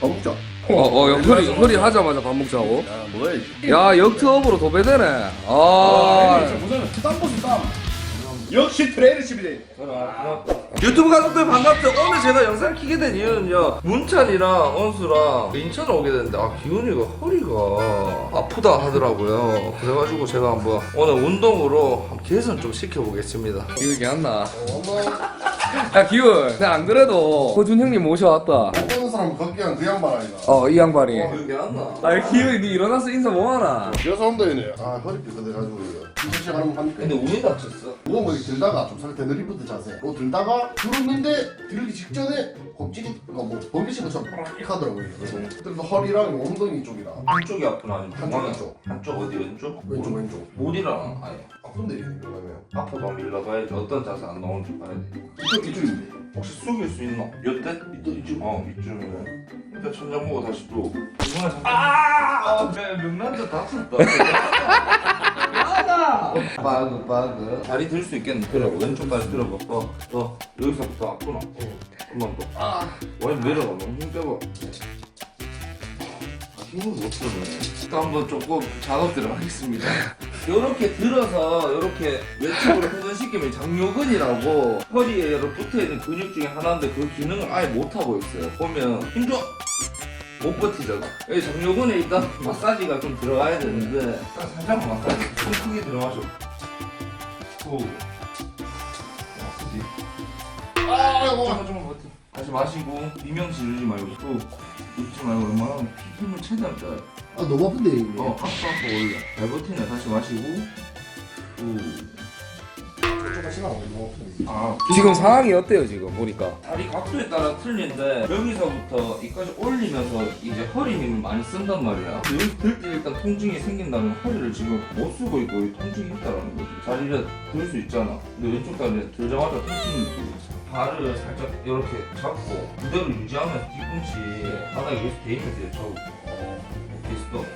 밥 먹자. 어, 어, 형, 허리, 허리 하자마자 밥 먹자고. 야, 먹어야지. 야, 역트업으로 도배되네. 아. 보자면 땀 보수 땀. 역시 트레이너십이네. 유튜브 가족들 반갑죠? 오늘 제가 영상 키게 된 이유는요 문찬이랑 언수랑 인천을 오게 됐는데 아 기훈이가 허리가 아프다 하더라고요 그래가지고 제가 한번 오늘 운동으로 한번 개선 좀 시켜보겠습니다 기운 괜찮나? 야, 기운. 나안 그래도 호준 형님 모셔왔다. 사람 걷기한 그 양반 아이가. 어, 이 양반이. 기분 괜찮나? 아, 기훈이 니 일어나서 인사 뭐하나? 여사 온다 얘네. 아 허리 삐끗해가지고 이거. 근데 우리 다쳤어 누가 뭐 이렇게 들다가 좀 살때 느리부터 자세. 또 들다가 들었는데 들기 직전에 곱질이 뭐 번개신 것처럼 뽀락씩 하더라고요. 그래서 그래서 허리랑 엉덩이 쪽이랑 한쪽이 아프나 아니면 한쪽, 중앙에? 한쪽. 한쪽 어디 왼쪽? 왼쪽 왼쪽. 못 일어나 아예 이게 그러면. 한번 일어나봐야지. 어떤 자세 안 나오는지 봐야 돼. 이쪽 이쪽인데. 혹시 숙일 수 있나? 여태? 이쪽 이쪽. 어 이쯤에 일단 천장 보고 다시 또. 이번에 잠깐 아! 명란자 다쳤다. 야다 빠그 빠그 다리 들 수 있겠네. 그래 왼쪽 다리 들어봐. 어, 어 여기서부터 아프나. 한번 더 아. 와이 내려가 너무 힘 빼봐. 힘을 못 쓰네. 또 한번 조금 작업 들어가겠습니다 요렇게 들어서 요렇게 왼쪽으로 회전시키면 장요근이라고 허리에 붙어있는 근육 중에 하나인데 그 기능을 아예 못하고 있어요. 보면 힘줘! 못 버티잖아 여기 장요근에 일단 마사지가 좀 들어가야 되는데 일단 살짝 마사지. 좀 크게 들어가죠. 오. 아프지? 아이고. 조금만 조금만 버텨. 다시 마시고 비명 지르지 말고. 또 웃지 말고 웬만하면 힘을 최대한 빼요 아 너무 아픈데 이게. 어, 앞서 앞서 올려. 잘 버티네. 다시 마시고. 우. 조금 시간 너무 아픈데. 아, 지금 상황이 어때요, 지금 보니까? 다리 각도에 따라 틀린데 여기서부터 이까지 올리면서 이제 허리 힘을 많이 쓴단 말이야. 여기 들때 일단 통증이 생긴다면 허리를 지금 못 쓰고 있고 이 통증이 있다라는 거지. 다리를 들 수 있잖아. 근데 왼쪽 다리는 들자마자 통증이 느끼고 있어. 발을 살짝 이렇게 잡고 그대로 유지하면서 뒤꿈치 바닥에 계속 이렇게 잡고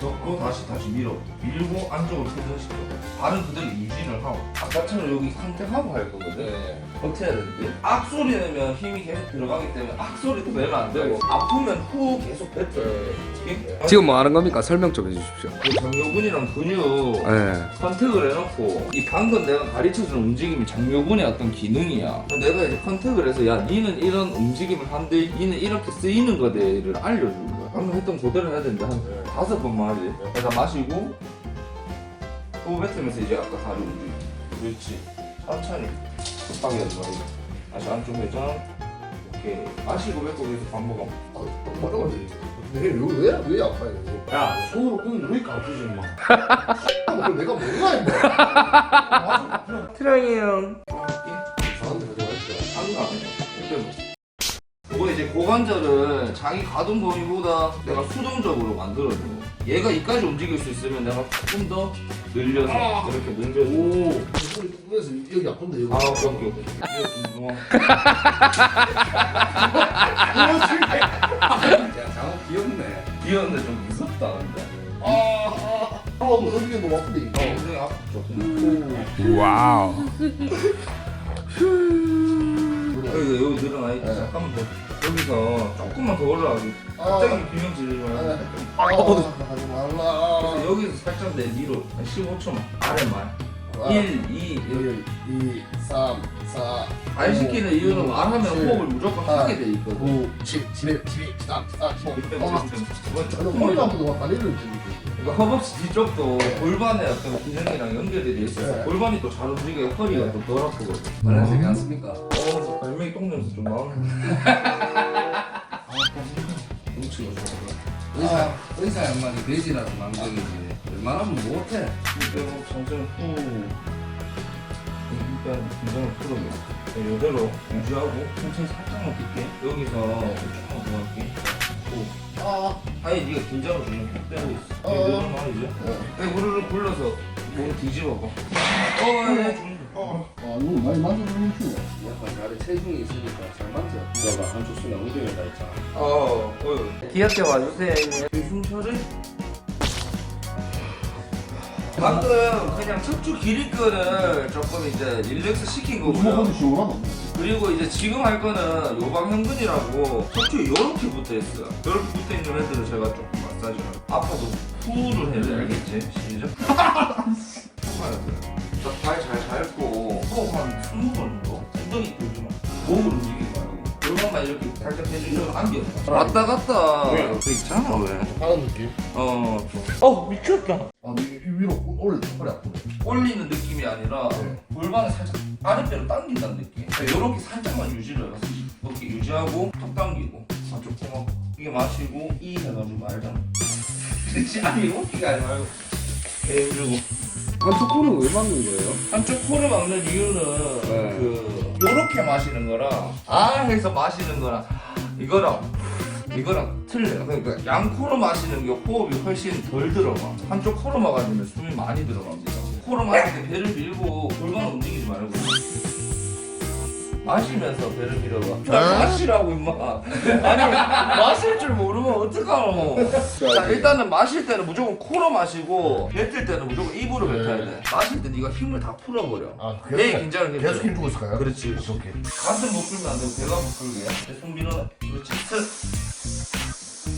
접고 다시 다시 밀어. 밀고 안쪽으로 회전시켜. 발은 그대로 유지를 하고. 아까처럼 여기 선택하고 할 거거든. 어떻게 해야 되는데? 악 소리 내면 힘이 계속 들어가기 때문에 악 소리도 내면 안 되고 아프면 후 계속 뱉어. 지금 뭐 하는 겁니까? 설명 좀 해주십시오. 그 장요근이랑 근육 예. 컨택을 해놓고 이 방금 내가 가르쳐준 움직임이 장요근의 어떤 기능이야. 내가 이제 컨택을 해서 야 니는 이런 움직임을 한대 니는 이렇게 쓰이는 거대를 알려주는 거야. 방금 했던 그대로 해야 되는데 한 다섯 번만 하지. 그래서 마시고 또 뱉으면서 이제 아까 다리 움직임. 그렇지. 천천히. 급하게 하지 말고. 다시 안쪽 회전. 오케이. 마시고 뱉고 계속 반복하면. 아, 너무 어려운데. 왜왜왜 아파요? 이거? 야, 손으로 끄는 왜 이렇게 아프지? 아, 그럼 내가 몰라 임마. 트라이 형. 이제 고관절을 자기 가동 범위보다 내가 수동적으로 만들어줘 얘가 이까지 움직일 수 있으면 내가 조금 더 늘려서 이렇게 늘려줘 오. 그래서 여기 아픈데 이거. 아 오케이 오케이 오케이 이거 좀 좋아 야, 장어 귀엽네. 귀여운데 좀 무섭다 근데 아, 아, 아, 여기 너무 아픈데. 어 근데 아프죠 와우. 여기 여기 늘어나 있지 네. 잠깐만 더 여기서 조금만 더 올라가기 갑자기 비명 지르지 말고 아, 하지 말라. 그래서 여기서 살짝 내 뒤로 한 15초만 아래만 아. 1, 2, 1 1, 2, 3, 4, 안 시키는 이유는 말하면 칠, 호흡을 무조건 팔, 하게 돼 있거든. 9, 10, 11, 12, 13, 14, 15. 이때 아, 저는 머리가 아파도 다리를 지금. 그러니까 허벅지 뒤쪽도 골반의 어떤 기능이랑 연결이 돼 있어서 네. 골반이 또 잘 움직여 허리가 또 덜 아프거든. 안 씁니까? 어, 발명이 똥냄새 좀 나오네. 뭉치가 좋아. 의사, 의사 양반이 돼지라서 망정이지. 웬만하면 못해. 그리고 천천히 후. 일단 긴장을 풀어줘. 이대로 유지하고 천천히 살짝만 뛸게. 여기서 조금만 더 할게. 후. 아, 아예 네가 긴장을 좀 빼고 있어. 어. 이거는 말이지. 배 후루룩 굴러서 몸 뒤집어 봐. 어, 예, 좀. 아, 이거 많이 만져보는 중. 약간 다리 체중이 있으니까 잘 만져. 너가 한쪽 손에 엉덩이에다 있잖아. 어, 어. 귀엽게 와주세요. 숨처를. 방금 그냥 척추 길이 거를 조금 이제 릴렉스 시킨 거고요. 시원하다. 그리고 이제 지금 할 거는 요방형근이라고 척추에 요렇게 붙어 있어요. 요렇게 붙어 있는 애들을 제가 조금 마사지를 아파도 푸를 해야 돼 알겠지? 시작. 발잘 밟고 호흡 한 20번 정도 엉덩이 들지 마. 몸을 움직이지 말고 요것만 이렇게 살짝 해주면 안겨. 왔다 갔다 왜요? 그 있잖아 왜? 하는 느낌? 어. 어 미쳤다. 아 근데 이 위로 때 허리 아프네 올리는 느낌이 아니라 네. 골반을 살짝 아랫배로 당긴다는 느낌. 이렇게 살짝만 유지를 해서 이렇게 유지하고 턱 당기고 한쪽 코막 이게 마시고 이 해가지고. 그렇지 아니 이렇게가 아니 말고 배우고 한쪽 코는 왜 막는 거예요? 한쪽 코를 막는 이유는 네. 그 요렇게 마시는 거랑 아 해서 마시는 거랑 이거랑 이거랑 틀려요. 그러니까 양 코로 마시는 게 호흡이 훨씬 덜 들어가. 한쪽 코로 막아주면 숨이 많이 들어갑니다. 코로 마실 때 배를 밀고 골반 움직이지 말고 마시면서 배를 밀어봐. 마시라고 임마. 아니 마실 줄 모르면 어떡하노. 자 일단은 마실 때는 무조건 코로 마시고 뱉을 때는 무조건 입으로 뱉어야 돼. 마실 때 네가 힘을 다 풀어버려. 아내 계속 긴장을 계속 힘 주고 있을까요? 그렇지. 오케이 가슴 못 풀면 안 되고 배가 못 풀게. 손 밀어내. 그렇지. 슬.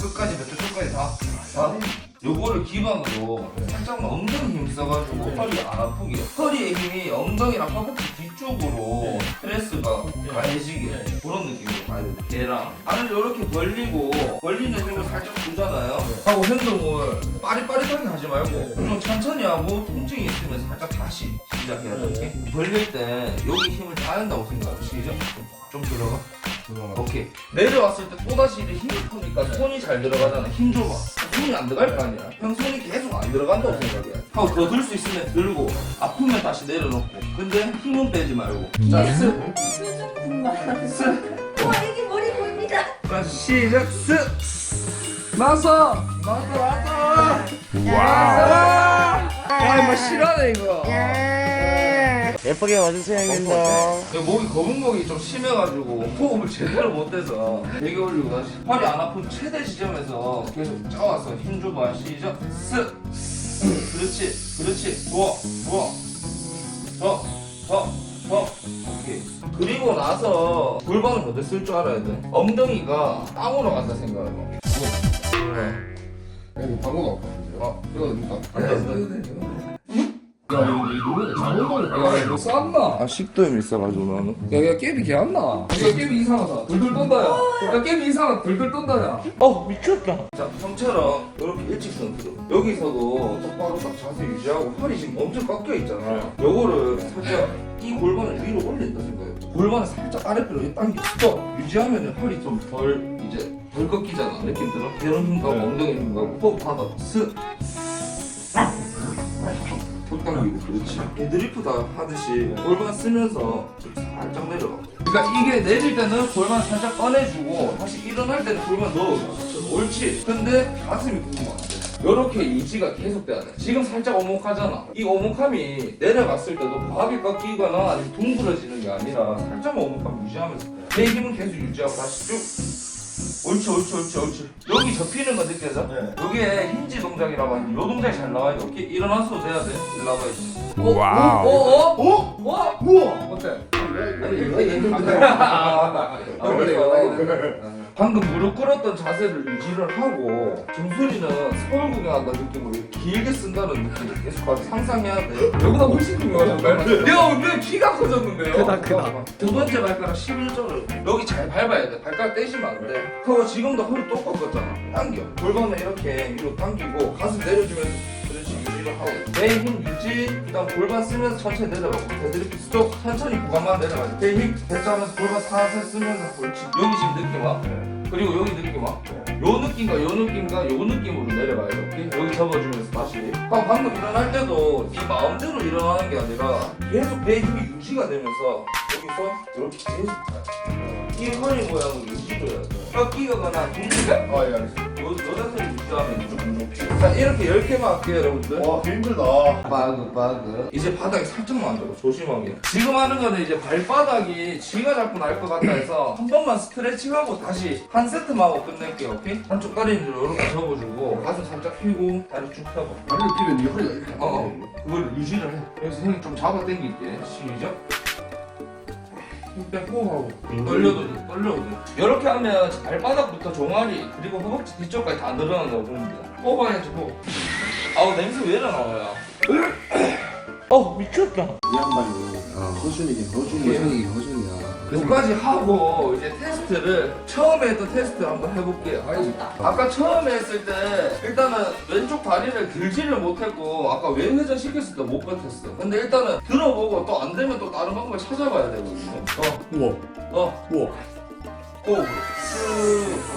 끝까지 뱉어 끝까지 다. 다. 요거를 기반으로 살짝만 엉덩이 힘 써가지고 허리 안 아프게. 허리의 힘이 엉덩이랑 허벅지 뒤쪽으로 스트레스가 가해지게 그런 느낌으로 돼. 얘랑 안을 이렇게 벌리고 벌리는 힘을 살짝 주잖아요. 하고 행동을 빠릿빠릿하게 하지 말고 좀 천천히 하고 통증이 있으면 살짝 다시 시작해야 돼. 이렇게. 벌릴 때 여기 힘을 다 한다고 생각해. 시작. 좀 들어가. 오케이. 내려왔을 때 또다시 이제 힘이 푸니까 손이 잘 들어가잖아. 힘 줘봐. 손이 안 들어갈 거 아니야. 형 손이 계속 안 들어간다고 생각해. 하고 더 들 수 있으면 들고 아프면 다시 내려놓고. 근데 힘은 빼지 말고. 자, 스. 수준 분만. 스. 와 이게 머리 보입니다. 자, 시작. 스. 나서! 나왔다, 나왔다. 와. 아, 이거 싫어하네, 이거. 예쁘게 와주세요 형님들 내 목이 거북목이 좀 심해가지고 호흡을 제대로 못해서 되게 올리고 다시 팔이 안 아픈 최대 지점에서 계속 짜와서 힘 줘봐. 시작. 스 그렇지. 그렇지. 좋아 좋아 더더더. 오케이. 그리고 나서 골반을 어디 쓸 줄 알아야 돼. 엉덩이가 땅으로 간다 생각해봐 그래 아니 방금 나왔거든요. 어. 이거 일단 앉아서 야 이거 이거 잘못 야, 나 왔다 이거 쌌나? 아 식도염 있어가지고 나는 야, 야, 깨비 개안 나. 야, 깨비 이상하다. 돌돌 떤다, 야. 야, 깨비 이상하다. 돌돌 떤다, 야. 어 미쳤다 자 형처럼 이렇게 일직선으로 여기서도 똑바로 딱 자세 유지하고 팔이 지금 엄청 꺾여 있잖아 요거를 살짝 이 골반을 위로 올린다 생각해 골반을 살짝 아랫배로 당겨 스톱 유지하면 팔이 좀 덜 이제 덜 꺾이잖아 느낌 들어? 이런 힘 가고 엉덩이 힘 가고 호흡 받아 스 턱 당기고 그렇지. 데드리프트 하듯이 골반 쓰면서 좀 살짝 내려가 그러니까 이게 내릴 때는 골반 살짝 꺼내주고 다시 일어날 때는 골반 넣어 옳지. 근데 가슴이 굽으면 안돼 요렇게 유지가 계속 돼야 돼. 지금 살짝 오목하잖아. 이 오목함이 내려갔을 때도 과하게 꺾이거나 아니면 둥그러지는 게 아니라 살짝만 오목함 유지하면서. 내 힘은 계속 유지하고 다시 쭉 옳지 옳지 옳지 옳지 여기 접히는 거 느껴져? 네. 여기에 힌지 동작이라고 하는데 요 동작이 잘 나와야 돼 오케이 일어나서 돼야 돼 일어나봐야지 와우. 어, 어? 어? 와? 우와 어때? 방금 무릎 꿇었던 자세를 유지를 하고 정수리는 서울 구경한다 느낌으로 길게 쓴다는 느낌을 계속 가서 상상해야 돼. 여보다 훨씬 큰거 같은데? 야, 근데 키가 커졌는데요? 크다 크다. 두 번째 발가락 11절을 여기 잘 밟아야 돼. 발가락 떼시면 안돼. 그거 지금도 허리 똑 꺾었잖아. 당겨. 골반을 이렇게 위로 당기고 가슴 내려주면서 유지를 하고 내힘 유지 그 다음 골반 쓰면서 천천히 내려가고 데드리프트 스톱 천천히 구간만 내려가고 내힘 대자하면서 골반 살살 쓰면서 그렇지 여기 지금 느낌 와? 그리고 여기 느낌 와? 요 느낌과 요 느낌과 요 느낌으로 내려가요. 이렇게? 여기 접어주면서 다시. 하고 방금 일어날 때도 이 마음대로 일어나는 게 아니라 계속 내 힘이 유지가 되면서 여기서 이렇게 계속 가요 이 허리 모양을 유지를 해야 돼 꺾이거나 둥기가 아예 알겠습니다 자세를 유지하면 좀 높이 자 이렇게 10개만 할게요 여러분들. 와 힘들다. 바그 바그 이제 바닥에 살짝만 앉아봐. 조심하게. 지금 하는 거는 이제 발바닥이 쥐가 자꾸 날 것 같다 해서 한 번만 스트레칭하고 다시 한 세트만 하고 끝낼게요 오케이? 한쪽 다리를 이렇게 접어주고 가슴 살짝 펴고 다리 쭉 펴봐 다리를 끼면 네 허리가 이렇게 어, 어. 그걸 유지를 해. 여기서 형이 좀 잡아 당길게. 시작 힘 빼고 하고. 떨려도 돼 떨려도. 돼 이렇게 하면 발바닥부터 종아리 그리고 허벅지 뒤쪽까지 다 늘어난다고 봅니다. 뽑아야지 뭐 아우 냄새 왜 이래 나와요? 어 미쳤다. 이 양반이 허준이긴 허준이야. 호준이 호준이야. 여기까지 하고 이제 테스트를 처음에 했던 테스트를 한번 해볼게요 아까 처음에 했을 때 일단은 왼쪽 다리를 들지를 못했고 아까 왼 회전 시켰을 때 못 버텼어 근데 일단은 들어보고 또 안 되면 또 다른 방법을 찾아봐야 되거든요 어 우와. 어. 우와. 오. 쭉.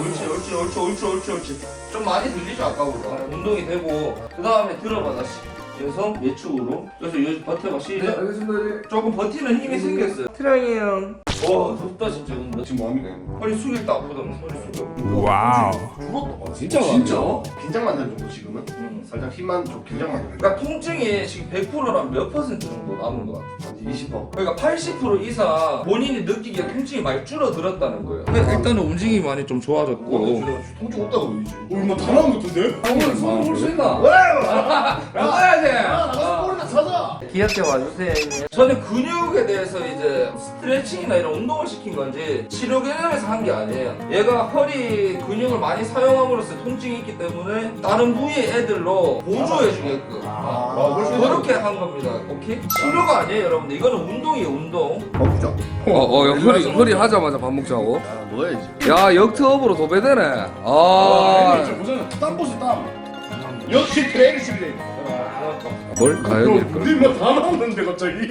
옳지, 옳지, 옳지, 옳지, 옳지, 옳지. 좀 많이 들리죠, 아까보다. 운동이 되고, 그 다음에 들어봐, 다시. 그래서 예측으로. 그래서 여기 버텨봐, 시작. 알겠습니다. 조금 버티는 힘이 생겼어요. 트라이 형. 와, 좋다, 진짜. 근데. 지금 뭐합니까? 허리 숙일 때 아프다, 허리 숙여. 와우. 죽었다. 진짜 진짜? 많네요. 긴장만 되는 정도 지금은? 음. 살짝 힘만 좀 긴장만 되는 그러니까 통증이 지금 100%랑 몇 퍼센트 정도 남은 것 같아. 한 20%. 그러니까 80% 이상 본인이 느끼기에 통증이 많이 줄어들었다는 거예요. 일단은 움직임이 많이 좀 좋아졌고. 통증 없다고 보이지. 얼마 다 나온 것 같은데? 오늘 손을 볼수 있나? 왜? 나가야지. 야, 나가서 볼이나 사자. 귀엽게 와주세요. 저는 근육에 대해서 이제 스트레칭이나 이런 운동을 시킨 건지 치료 개념에서 한 게 아니에요. 얘가 허리 근육을 많이 사용함으로써 통증이 있기 때문에 다른 부위의 애들로 보조해주게끔 아, 벌써 그렇게 한 겁니다. 오케이? 치료가 아니에요, 여러분들. 이거는 운동이에요, 운동. 바꾸자. 어, 어, 야, 허리, 허리 하자마자 밥 먹자고. 아, 뭐야지? 야, 역트업으로 도배되네. 아, 보잖아. 땀 보지 땀. 역시 트레이닝 시비네. 뭘? 아, 여기. 우리 뭐다 나오는데 갑자기?